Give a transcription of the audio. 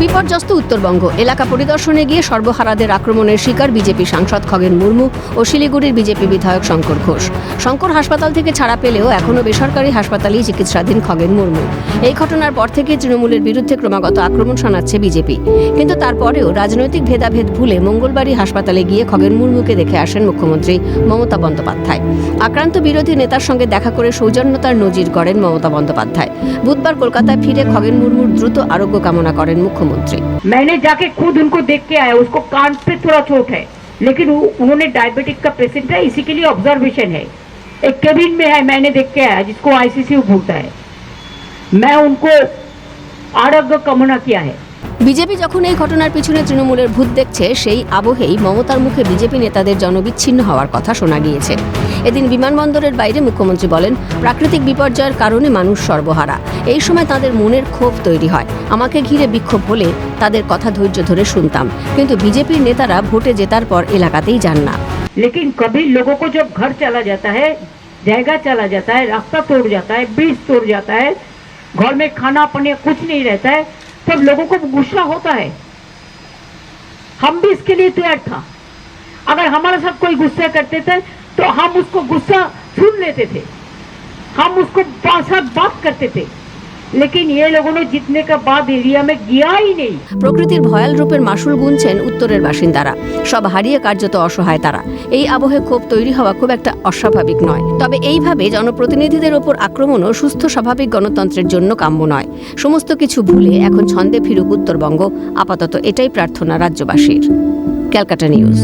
বিপর্যস্ত উত্তরবঙ্গ। এলাকা পরিদর্শনে গিয়ে সর্বহারাদের আক্রমণের শিকার বিজেপি সাংসদ খগেন মুর্মু ও শিলিগুড়ির বিজেপি বিধায়ক শঙ্কর ঘোষ। শঙ্কর হাসপাতাল থেকে ছাড়া পেলেও এখনও বেসরকারি হাসপাতালেই চিকিৎসাধীন খগেন মুর্মু। এই ঘটনার পর থেকে তৃণমূলের বিরুদ্ধে ক্রমাগত আক্রমণ শোনাচ্ছে বিজেপি। কিন্তু তারপরেও রাজনৈতিক ভেদাভেদ ভুলে মঙ্গলবারই হাসপাতালে গিয়ে খগেন মুর্মুকে দেখে আসেন মুখ্যমন্ত্রী মমতা বন্দ্যোপাধ্যায়। আক্রান্ত বিরোধী নেতার সঙ্গে দেখা করে সৌজন্যতার নজির গড়েন মমতা বন্দ্যোপাধ্যায়। বুধবার কলকাতায় ফিরে খগেন মুর্মুর দ্রুত আরোগ্য কামনা করেন মুখ্যমন্ত্রী। मैंने जाके खुद उनको देख के आया उसको कान पे थोड़ा चोट है लेकिन वो- उन्होंने डायबिटिक का पेशेंट है इसी के लिए ऑब्जर्वेशन है एक केबिन में है मैंने देख के आया जिसको आईसीसीयू बोलता है मैं उनको आरोग्य कामना किया है বিজেপি যখন এই ঘটনার পিছনে তৃণমূলের ভূত দেখছে সেই আবহেই মমতার মুখে বিজেপি নেতাদের জনবিচ্ছিন্ন হওয়ার কথা শোনা গিয়েছে এদিন বিমানবন্দরের বাইরে মুখ্যমন্ত্রী বলেন প্রাকৃতিক বিপর্যয়ের কারণে মানুষ সর্বহারা এই সময় তাদের মনের ক্ষোভ তৈরি হয় আমাকে ঘিরে বিক্ষোভ হলে তাদের কথা ধৈর্য ধরে শুনতাম কিন্তু বিজেপির নেতারা ভোটে জেতার পর এলাকাতেই যান না लेकिन कभी लोगों को जब घर चला जाता है जगह चला जाता है रास्ता तोड़ जाता है ब्रिज तोड़ जाता है घर में खाना पानी कुछ नहीं रहता है तब लोगों को गुस्सा होता है हम भी इसके लिए तैयार था अगर हमारे साथ कोई गुस्सा करते थे तो हम उसको गुस्सा सुन लेते थे हम उसको बा- साथ बात करते थे लेकिन ये लोगों ने जीतने के बाद एरिया में गया ही नहीं প্রকৃতির ভয়াল রূপের মাসুল গুনছেন উত্তরের বাসিন্দারা সব হারিয়ে কার্যত অসহায় তারা এই আবহে ক্ষোভ তৈরি হওয়া খুব একটা অস্বাভাবিক নয় তবে এইভাবে জনপ্রতিনিধিদের ওপর আক্রমণও সুস্থ স্বাভাবিক গণতন্ত্রের জন্য কাম্য নয় সমস্ত কিছু ভুলে এখন ছন্দে ফিরুক উত্তরবঙ্গ আপাতত এটাই প্রার্থনা রাজ্যবাসীর ক্যালকাটা নিউজ